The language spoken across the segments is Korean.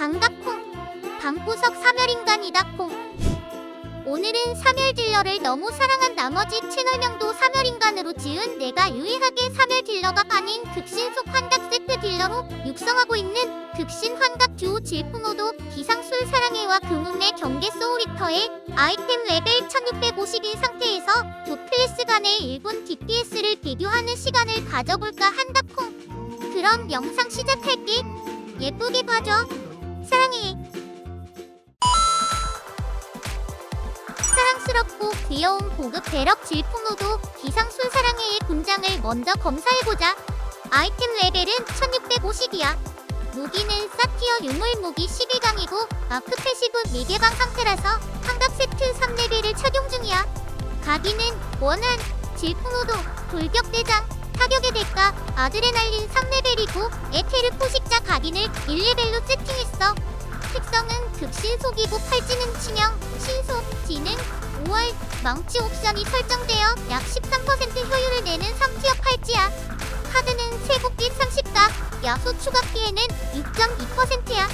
반갑콩 방구석 사멸인간이다 콩. 오늘은 사멸 딜러를 너무 사랑한 나머지 채널명도 사멸인간으로 지은 내가 유일하게 사멸 딜러가 아닌 극신 속 환각 세트 딜러로 육성하고 있는 극신 환각 듀오 질풍호도 기상술 사랑해와 금운의 경계 소울리터의 아이템 레벨 1650인 상태에서 두 클래스 간의 1분 DPS를 비교하는 시간을 가져볼까 한다콩. 그럼 영상 시작할게. 예쁘게 봐줘 사랑해. 사랑스럽고 귀여운 고급 배럭 질풍노도 기상술 사랑해의 군장을 먼저 검사해보자. 아이템 레벨은 1650이야. 무기는 사티어 유물 무기 12강이고 마크 패시브 미개방 상태라서 환갑 세트 3레벨을 착용 중이야. 가기는 원한, 질풍노도, 돌격대장, 타격의 대가, 아드레날린 3레벨이고 에테르 포식자 각인을 1레벨로 세팅했어. 특성은 급신 속이고 팔찌는 치명, 신속, 지능, 5월, 망치 옵션이 설정되어 약 13% 효율을 내는 3티어 팔찌야. 카드는 세곡빛 30각, 야수 추가 피해는 6.2%야.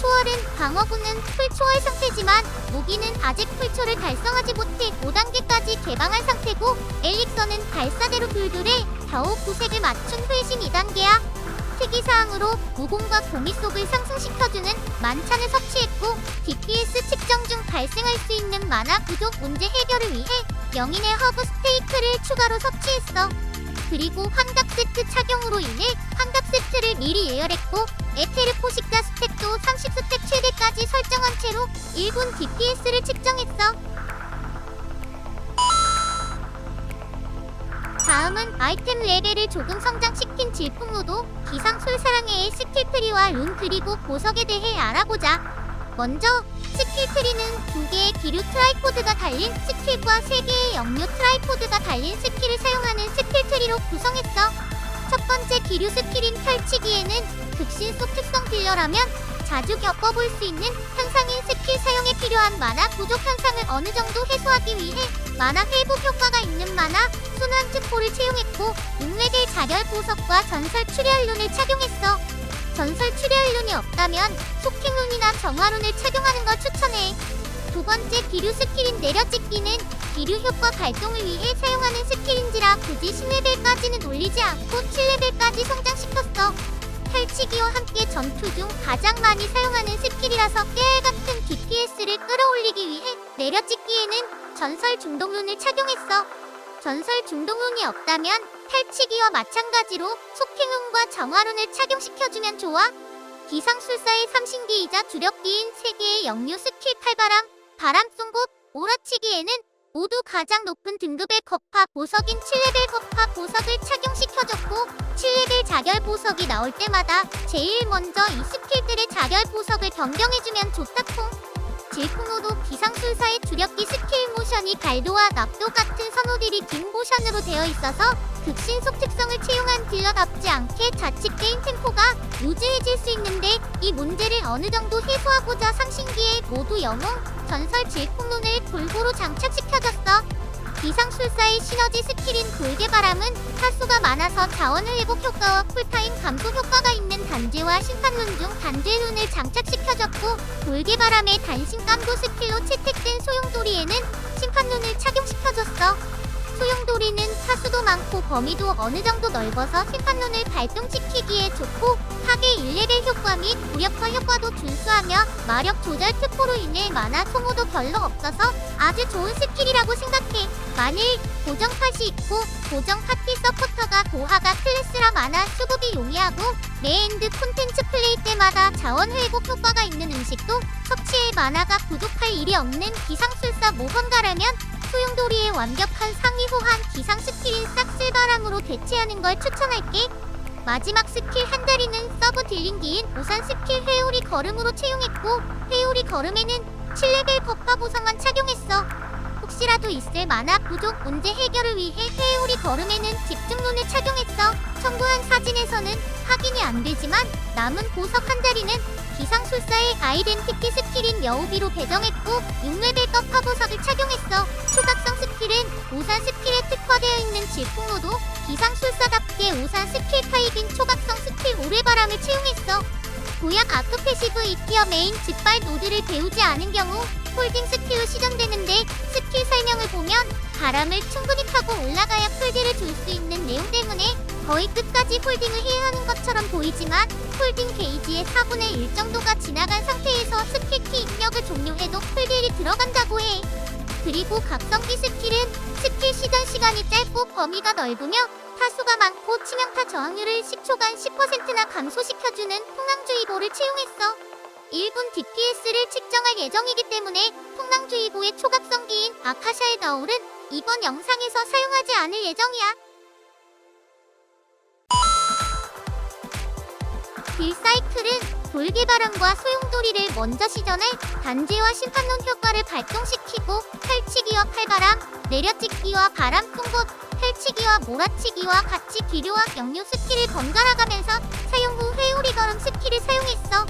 초월은 방어구는 풀초월 상태지만 무기는 아직 풀초를 달성하지 못해 5단계까지 개방한 상태고 엘릭서는 발사대로 불들에 겨우 구색을 맞춘 회신 2단계야. 특이사항으로 무공과 고미 속을 상승시켜주는 만찬을 섭취했고 DPS 측정 중 발생할 수 있는 만화 부족 문제 해결을 위해 영인의 허브 스테이크를 추가로 섭취했어. 그리고 환갑 세트 착용으로 인해 환갑 세트를 미리 예열했고 에테르 포식자 스택도 30스택 최대까지 설정한 채로 1분 DPS를 측정했어. 다음은 아이템 레벨을 조금 성장시킨 질풍로도 기상술 사랑해의 스킬트리와 룬 그리고 보석에 대해 알아보자. 먼저 스킬트리는 두 개의 기류 트라이포드가 달린 스킬과 세 개의 역류 트라이포드가 달린 스킬을 사용하는 스킬트리로 구성했어. 첫 번째 기류 스킬인 펼치기에는 극신 속 특성 딜러라면 자주 겪어볼 수 있는 현상인 스킬 사용에 필요한 만화 부족 현상을 어느 정도 해소하기 위해 만화 회복 효과가 있는 만화 순환 특포를 채용했고 6레벨 자결 보석과 전설 출혈룬을 착용했어. 전설 출혈룬이 없다면 속행룬이나 정화룬을 착용하는 걸 추천해. 두 번째 기류 스킬인 내려찍기는 기류 효과 발동을 위해 사용하는 스킬인지라 굳이 10레벨까지는 올리지 않고 7레벨까지 성장시켰어. 펼치기와 함께 전투 중 가장 많이 사용하는 스킬이라서 깨알 같은 DPS를 끌어올리기 위해 내려찍기에는 전설 중동룬을 착용했어. 전설 중동룬이 없다면 펼치기와 마찬가지로 속행룬과 정화룬을 착용시켜주면 좋아. 기상술사의 삼신기이자 주력기인 세개의 역류 스킬 칼바람, 바람송곳, 오라치기에는 모두 가장 높은 등급의 거파 보석인 7레벨 거파 보석을 착용시켜줬고 7레벨 자결 보석이 나올 때마다 제일 먼저 이 스킬들의 자결 보석을 변경해주면 좋다콩. 질풍호도 기상술사의 주력기 스킬 모션이 갈도와 납도 같은 선호딜이 긴 모션으로 되어 있어서 극신속 특성을 채용한 딜러답지 않게 자칫 게임 템포가 루즈해질 수 있는데 이 문제를 어느 정도 해소하고자 삼신기에 모두 영웅, 전설 질풍룬을 골고루 장착시켜줬어. 기상술사의 시너지 스킬인 돌개바람은 타수가 많아서 자원을 회복 효과와 쿨타임 감소 효과가 있는 단죄와 심판룬 중 단죄룬을 장착시켜줬고 돌개바람의 단신 감도 스킬로 채택된 소용돌이에는 심판룬을 착용시켜줬어. 소용돌이는 타수도 많고 범위도 어느 정도 넓어서 심판룬을 발동시키기에 좋고 파괴 1레벨 효과 및 무력화 효과도 준수하며 마력 조절 특보로 인해 만화 소모도 별로 없어서 아주 좋은 스킬이라고 생각해. 만일 고정 팟이 있고 고정 파티 서포터가 고하가 클래스라 만화 수급이 용이하고 메인드 콘텐츠 플레이 때마다 자원 회복 효과가 있는 음식도 섭취에 만화가 부족할 일이 없는 기상술사 모험가라면 소용돌이의 완벽한 상위 호환 기상 스킬인 싹쓸바람으로 대체하는 걸 추천할게. 마지막 스킬 한 다리는 서브 딜링기인 우산 스킬 회오리 걸음으로 채용했고 회오리 걸음에는 7레벨 법화 보상만 착용했어. 혹시라도 있을 만화 부족 문제 해결을 위해 회오리 걸음에는 집중론을 착용했어. 첨부한 사진에서는 확인이 안 되지만 남은 보석 한 다리는 기상술사의 아이덴티티 스킬인 여우비로 배정했고 6레벨 떡화 보석을 착용했어. 초각성 스킬은 우산 스킬에 특화되어 있는 질풍로도 기상술사답게 우산 스킬 타입인 초각성 스킬 오래바람을 채용했어. 고약 아크 패시브 2티어 메인 직발 노드를 배우지 않은 경우 홀딩 스킬로 시전되는데 스킬 설명을 보면 바람을 충분히 타고 올라가야 풀딜을 줄수 있는 내용 때문에 거의 끝까지 홀딩을 해야 하는 것처럼 보이지만 홀딩 게이지의 4분의 1 정도가 지나간 상태에서 스킬 키 입력을 종료해도 풀딜이 들어간다고 해. 그리고 각성기 스킬은 스킬 시전 시간이 짧고 범위가 넓으며 타수가 많고 치명타 저항률을 10초간 10%나 감소시켜주는 풍랑주의보를 채용했어. 1분 DPS를 측정할 예정이기 때문에 풍랑주의보의 초각성기인 아카샤의 너울은 이번 영상에서 사용하지 않을 예정이야. 딜사이클은 돌개 바람과 소용돌이를 먼저 시전해 단지와 심판론 효과를 발동시키고 펼치기와 팔바람, 내려찍기와 바람 풍곳, 펼치기와 몰아치기와 같이 기류와 역류 스킬을 번갈아가면서 사용 후 회오리 걸음 스킬을 사용했어.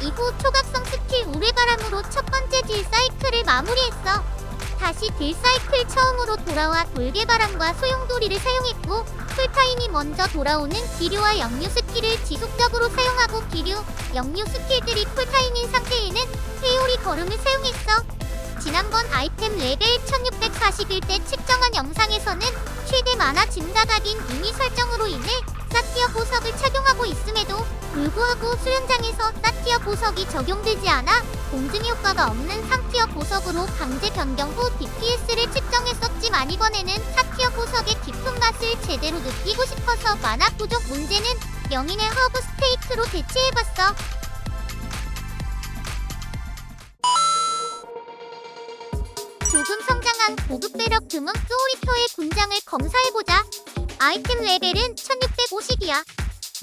이후 초각성 스킬 우레바람으로 첫 번째 딜 사이클을 마무리했어. 다시 딜사이클 처음으로 돌아와 돌개바람과 소용돌이를 사용했고 풀타임이 먼저 돌아오는 기류와 역류 스킬을 지속적으로 사용하고 기류, 역류 스킬들이 쿨타임인 상태에는 회오리 걸음을 사용했어. 지난번 아이템 레벨 1641대 측정한 영상에서는 최대 만화 증가각인 미니 설정으로 인해 사티어 보석을 착용하고 있음에도 불구하고 수련장에서 사티어 보석이 적용되지 않아 공증 효과가 없는 3티어 보석으로 강제 변경 후 DPS를 측정했었지만 이번에는 4티어 보석의 깊은 맛을 제대로 느끼고 싶어서 만화 부족 문제는 영인의 허브 스테이크로 대체해봤어. 조금 성장한 고급 배럭 드문 소울리터의 군장을 검사해보자. 아이템 레벨은 1650이야.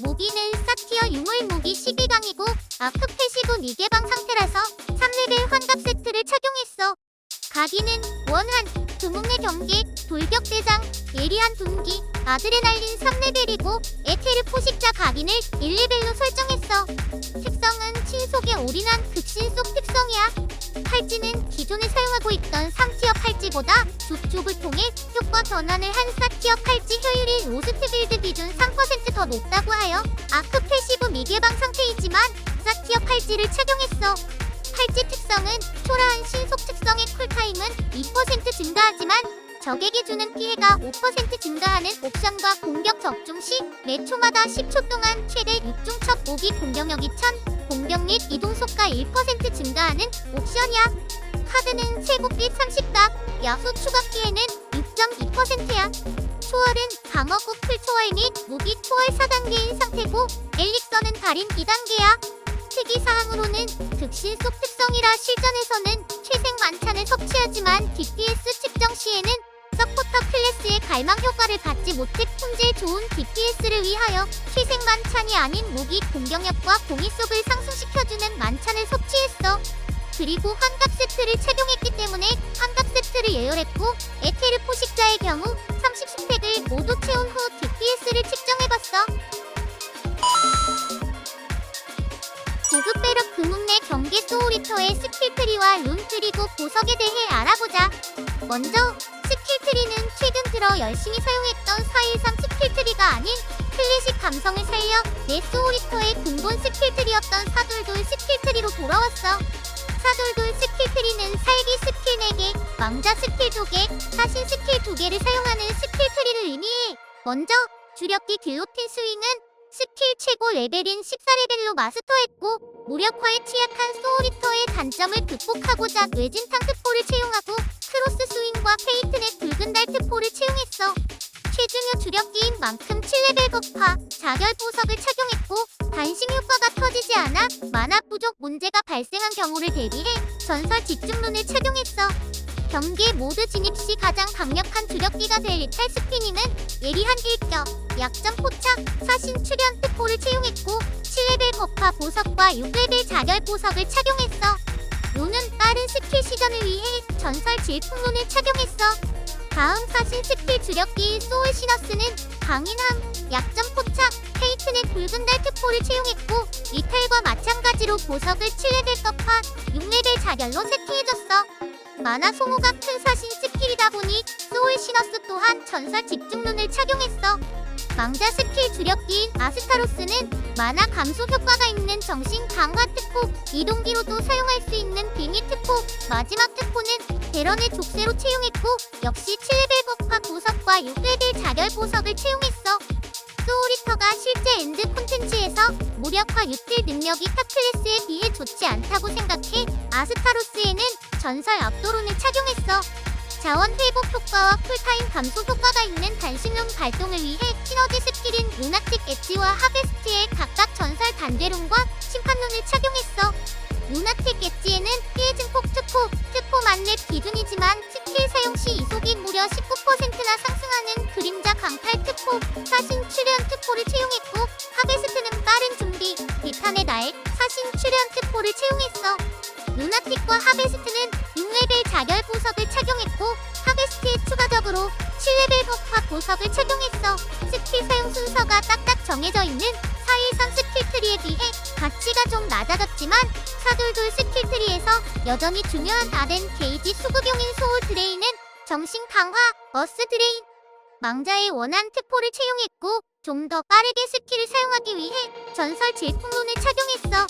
무기는 사티어 유물 무기 12강이고 아크 패시브 미개방 상태라서 3레벨 환갑 세트를 착용했어. 가기는 원한, 드문의 경계, 돌격대장, 예리한 둔기, 아드레날린 3레벨이고 에테르 포식자 가긴을 1레벨로 설정했어. 특성은 신속에 올인한 극신속 특성이야. 팔찌는 기존에 사용하고 있던 3티어 팔찌보다 줍줍을 통해 효과 전환을 한 4티어 팔찌 효율이 로스트 빌드 기준 3%더 높다고 하여 아크 패시브 미개방 상태이지만 4티어 팔찌를 착용했어. 팔찌 특성은 초라한 신속 특성의 쿨타임은 2% 증가하지만 적에게 주는 피해가 5% 증가하는 옵션과 공격 적중 시 매 초마다 10초 동안 최대 6중 첫 무기 공격력이 1000, 공격 및 이동 속가 1% 증가하는 옵션이야. 카드는 세부빛 30각, 야수 추가 피해는 6.2%야. 초월은 방어구 풀초월 및 무기 초월 4단계인 상태고 엘릭서는 달인 2단계야. 특이사항으로는 극신속 특성이라 실전에서는 최생 만찬을 섭취하지만 DPS 측정 시에는 서포터 클래스의 갈망 효과를 받지 못해 품질 좋은 DPS를 위하여 최생 만찬이 아닌 무기 공격력과 공이 속을 상승시켜주는 만찬을 섭취했어. 그리고 환갑 세트를 착용했기 때문에 환갑 세트를 예열했고 에테르 포식자의 경우 30스택을 모두 채운 후 DPS를 측정해봤어. 고급 배럭 금웅내 경계 소울리터의 스킬트리와 룬트리고 보석에 대해 알아보자. 먼저 스킬트리는 최근 들어 열심히 사용했던 413 스킬트리가 아닌 클래식 감성을 살려 내 소울리터의 근본 스킬트리였던 사돌돌 스킬트리로 돌아왔어. 사돌돌 스킬트리는 살기 스킬 4개, 왕자 스킬 2개, 사신 스킬 2개를 사용하는 스킬트리를 의미해. 먼저 주력기 길로틴 스윙은 스킬 최고 레벨인 14레벨로 마스터했고 무력화에 취약한 소울리터의 단점을 극복하고자 뇌진탕 특포를 채용하고 크로스 스윙과 페이튼의 붉은 달 특포를 채용했어. 최중요 주력기인 만큼 7레벨 극파, 자결 보석을 착용했고 단심 효과가 터지지 않아 만화 부족 문제가 발생한 경우를 대비해 전설 집중룬을 착용했어. 경기에 모두 진입 시 가장 강력한 주력기가 될 리탈 스피니는 예리한 일격, 약점 포착, 사신 출현 특보를 채용했고 7레벨 거파 보석과 6레벨 자결 보석을 착용했어. 룬은 빠른 스킬 시전을 위해 전설 질풍룬을 착용했어. 다음 사신 스킬 주력기인 소울 시너스는 강인함, 약점 포착, 페이튼의 붉은 달 특보를 채용했고 리탈과 마찬가지로 보석을 7레벨 거파, 6레벨 자결로 세팅해줬어. 만화 소모가 큰 사신 스킬이다 보니 소울 시너스 또한 전설 집중룬을 착용했어. 망자 스킬 주력기인 아스타로스는 만화 감소 효과가 있는 정신 강화 특포, 이동기로도 사용할 수 있는 빙의 특포, 마지막 특포는 대런의 족쇄로 채용했고 역시 7레벨 법화 보석과 6레벨 자결 보석을 채용했어. 소울리터가 실제 엔드 콘텐츠에서 무력화 유틸 능력이 탑 클래스에 비해 좋지 않다고 생각해 아스타로스에는 전설 압도론을 착용했어. 자원 회복 효과와 쿨타임 감소 효과가 있는 단신론 발동을 위해 시너지 스킬인 루나틱 엣지와 하베스트의 각각 전설 단대론과 심판론을 착용했어. 루나틱 엣지에는 피해 증폭 특포, 특포 만렙 기준이지만 스킬 사용 시 이속이 무려 19%나 상승하는 그림자 강탈 특포, 사신 출현 특포를 채용했고 하베스트는 빠른 준비, 비탄의 날, 사신 출현 특포를 채용했어. 루나틱과 하베스트는 보석을 착용했어. 스킬 사용 순서가 딱딱 정해져 있는 413 스킬 트리에 비해 가치가 좀 낮아졌지만 사돌돌 스킬 트리에서 여전히 중요한 아덴 게이지 수급용인 소울 드레인은 정신 강화, 어스 드레인, 망자의 원한 특포를 채용했고 좀 더 빠르게 스킬을 사용하기 위해 전설 질풍론을 착용했어.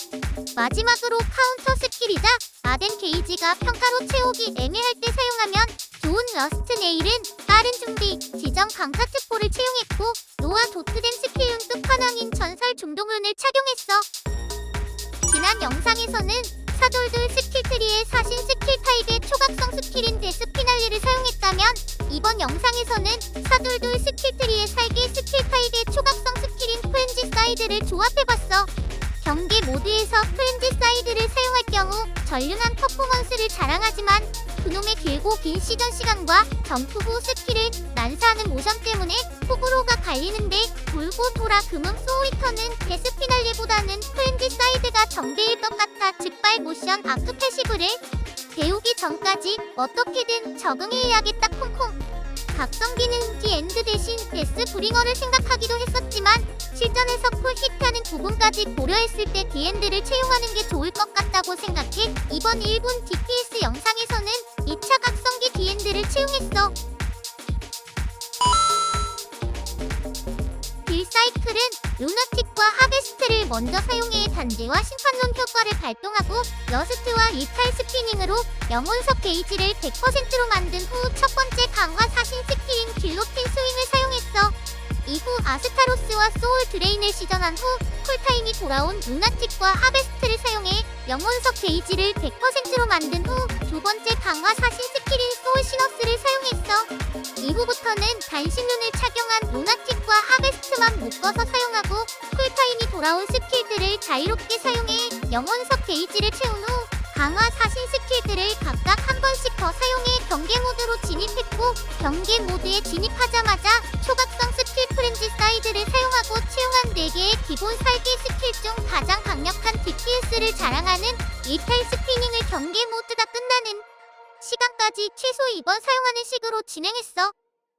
마지막으로 카운터 스킬이자 아덴 게이지가 평타로 채우기 애매할 때 사용하면 좋은 러스트 네일은 빠른 준비, 지정 강타 특포를 채용했고 노아 도트된 스킬은 끝판왕인 전설 중동론을 착용했어. 지난 영상에서는 사돌들 스킬 트리의 사신 스킬 타입의 초각성 스킬인 데스 피날리를 사용했다면 이번 영상에서는 사돌돌 스킬 트리의 살기 스킬 타입의 초각성 스킬인 프렌지 사이드를 조합해봤어. 경기 모드에서 프렌지 사이드를 사용할 경우 전륜한 퍼포먼스를 자랑하지만 그놈의 길고 긴 시전 시간과 점프 후 스킬을 난사하는 모션 때문에 호불호가 갈리는데 돌고 돌아 금음 소울리터는 데스 피날레보다는 프렌지 사이드가 정배일 것 같아 즉발 모션 아크 패시브를 배우기 전까지 어떻게든 적응해야겠다 콩콩 각성기는 디엔드 대신 데스 브링어를 생각하기도 했었지만 실전에서 풀 히트하는 부분까지 고려했을 때 디엔드를 채용하는 게 좋을 것 같다고 생각해 이번 1분 DPS 영상에서는 2차 각성기 디엔드를 채용했어 사이클은 루나틱과 하베스트를 먼저 사용해 단지와 심판론 효과를 발동하고 러스트와 이탈 스피닝으로 영혼석 게이지를 100%로 만든 후 첫 번째 강화 사신 스킬인 길로틴 스윙을 사용했어. 이후 아스타로스와 소울 드레인을 시전한 후 쿨타임이 돌아온 루나틱과 하베스트를 사용해 영혼석 게이지를 100%로 만든 후 두 번째 강화 사신 스킬인 소울 시너스를 사용했어. 이후부터는 단신룬을 착용한 루나틱과 하베스트만 묶어서 사용하고 쿨타임이 돌아온 스킬들을 자유롭게 사용해 영혼석 게이지를 채운 후 강화 사신 스킬들을 각각 한 번씩 더 사용해 경계 모드로 진입했고 경계 모드에 진입하자마자 초각성 스킬 프렌즈 사이드를 사용하고 채용한 4개의 기본 살기 스킬 중 가장 강력한 DPS를 자랑하는 이탈 스피닝을 경계 모드가 끝나는 시간까지 최소 2번 사용하는 식으로 진행했어.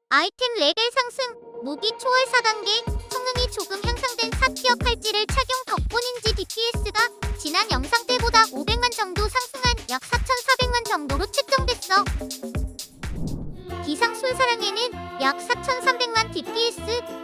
아이템 레벨 상승, 무기 초월 4단계, 성능이 조금 향상된 4티어 칼찌를 착용 덕분인지 DPS가 지난 영상 때보다 500만 정도 상승한 약 4,400만 정도로 측정됐어. 기상 술사랑에는 약 4,300 만 DPS,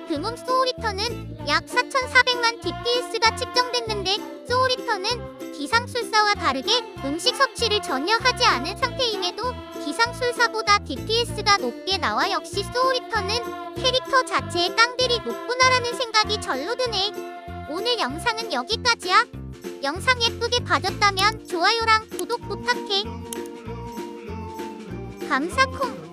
금음 소울리터는 약 4,400만 DPS가 측정됐는데 소울리터는 기상술사와 다르게 음식 섭취를 전혀 하지 않은 상태임에도 기상술사보다 DPS가 높게 나와 역시 소울리터는 캐릭터 자체의 깡들이 높구나라는 생각이 절로 드네. 오늘 영상은 여기까지야. 영상 예쁘게 봐줬다면 좋아요랑 구독 부탁해. 감사콩.